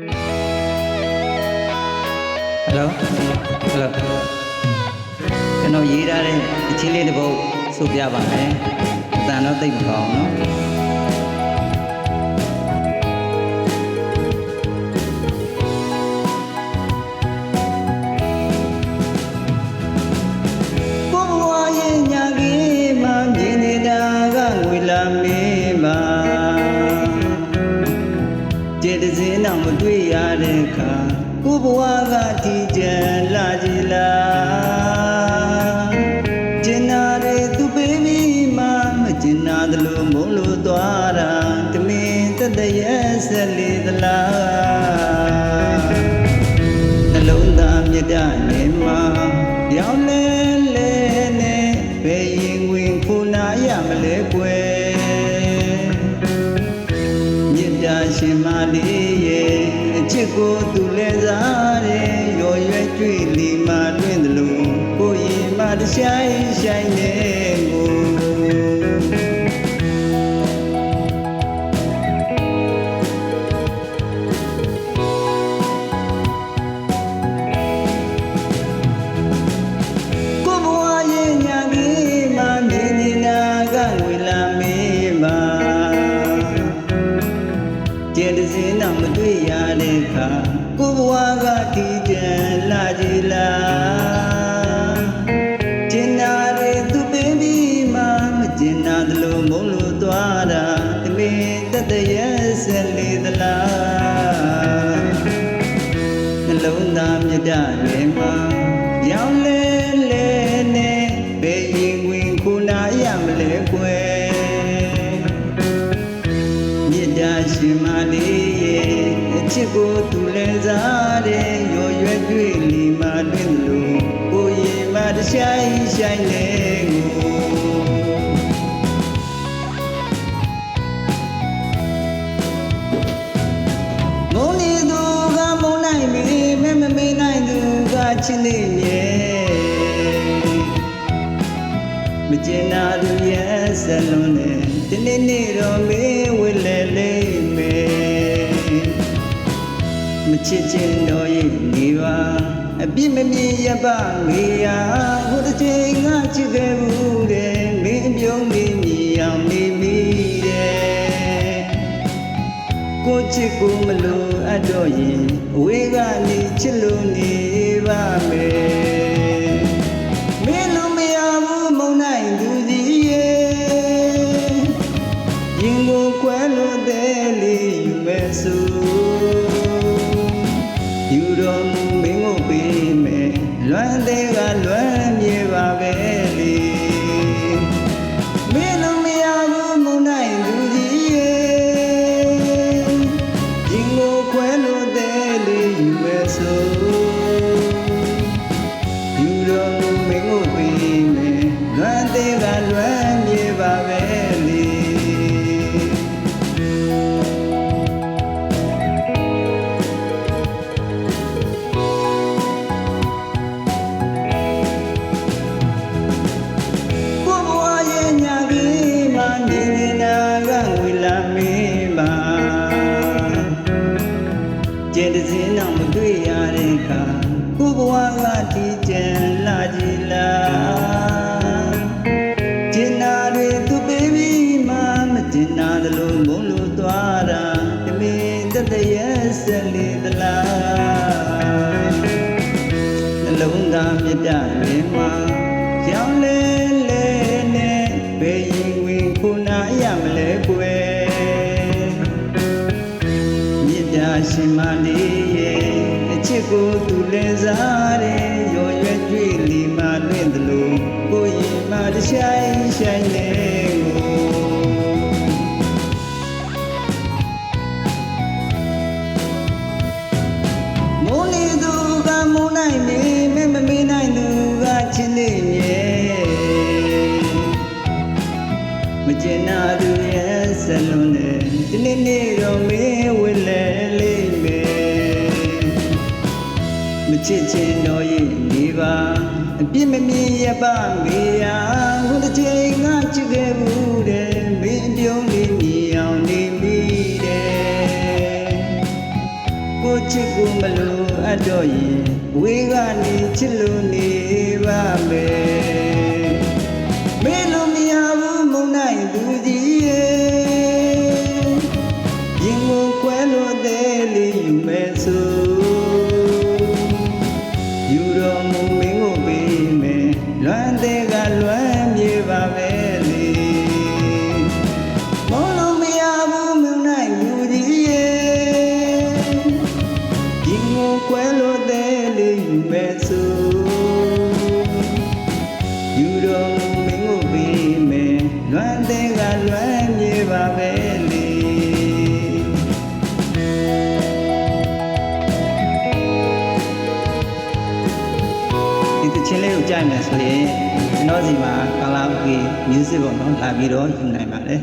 ဟယ်လိုဟယ်လိုကျွန်တော်ရေးထားတဲ့အချင်းလေးတစ်ပုဒ်ဆိုပြပါမယ်အတန်တော့သိပ်မကောင်းနော် တော့မတွေ့ရတဲ့အခါကိုဘဝကဒီကြံလာကြည်လားကျင်နာတွေသူပေးပြီးမှမကျင်နာသလိုမုန်းလို့သွားတာတမင်တတရဲ့ဆက်လေးသလားနှလုံးသားမြတ်တနေမှာရောင်းလဲလဲနဲ့ဘယ်ရင်ဝင်ခုနာရမလဲကွယ်မြတ်တာရှင်မလေးရဲ့အ ချစ်ကိုသူလဲစားတယ်ရော်ရွယ်ကြွေလီမာတွင်သလိုကိုရင်မတဆိုင်ဆိုင်နေကိုကို စားတယ်ရော်ရွယ်တွေ့လီမာတွင်လို့ကိုရင်မတဆိုင်ဆိုင်နေကိုမုန်းနေသူကမုန်းနိုင်ပြီမဲမမေးနိုင်သူကချစ်နေမြဲမကျင်နာသူရဲ့ဇလုံးနဲ့ဒီနေ့နေ့တော့မေးဝဲလဲလေး ချစ်ချင်းတော့ရဲ့နေပါအပြစ်မမြင်ရပါငေယာဟိုတစ်ချိန်ကချစ်ခဲ့ဘူးတဲ့မင်းပြုံးလေးမြည်အောင်နေမိတဲ့ကိုချစ်ကိုမလို့အပ်တော့ရင်အဝေးကနေချစ်လို့နေပါမယ်မင်းလိုမရဘူးမုန်းနိုင်သူကြီးရဲ့ရင်ကိုခွဲလို့တဲ့လေးယူမဲ့ဆို တဲ့စင်းတော့မတွေ့ရတဲ့အခါကိုဘဝကဒီကျန်လာကြည်လားကျင်နာတွေသူပေးပြီးမှမကျင်နာသလိုမုန်းလို့သွားတာတမင်တတရဲ့ဆက်လေးသလားနှလုံးသားမြတ်တ စ်ကိုသူလဲစားတယ်ရော်ရွယ်ကြွေလီမာလွင့်သလိုကိုရင်မတဆိုင်ဆိုင်နေကိုမုန်းနေသူကမုန်းနိုင်နေမမမေးနိုင်သူကချစ်နေမြဲမကျင်နာသူရဲ့ဆလုံးနဲ့ဒီနေ့နေ့တော့မေးဝဲလဲလေးမေမ ချစ်ချင်တော့ရဲ့နေပါအပြစ်မမြင်ရပါမေယာဟိုတစ်ချိန်ကချစ်ခဲ့ဘူးတဲ့မင်းပြုံးလေးမြည်အောင်နေမိတယ်ကိုချစ်ကိုမလို့အပ်တော့ရင်ဝေးကနေချစ်လို့နေပါမယ်မေလို့မရဘူးမုံနိုင်သူကြီးရဲ့ရင်ကိုခွဲလို့သေးလေးယူမဲ့ဆို လွမ်းမြေပါပဲလေဒီတချင်းလေးကိုကြိုက်မယ်ဆိုရင်ကျွန်တော်စီမှာကာလာအိုကေ music ပေါ့နော်လာပြီးတော့ယူနိုင်ပါတယ်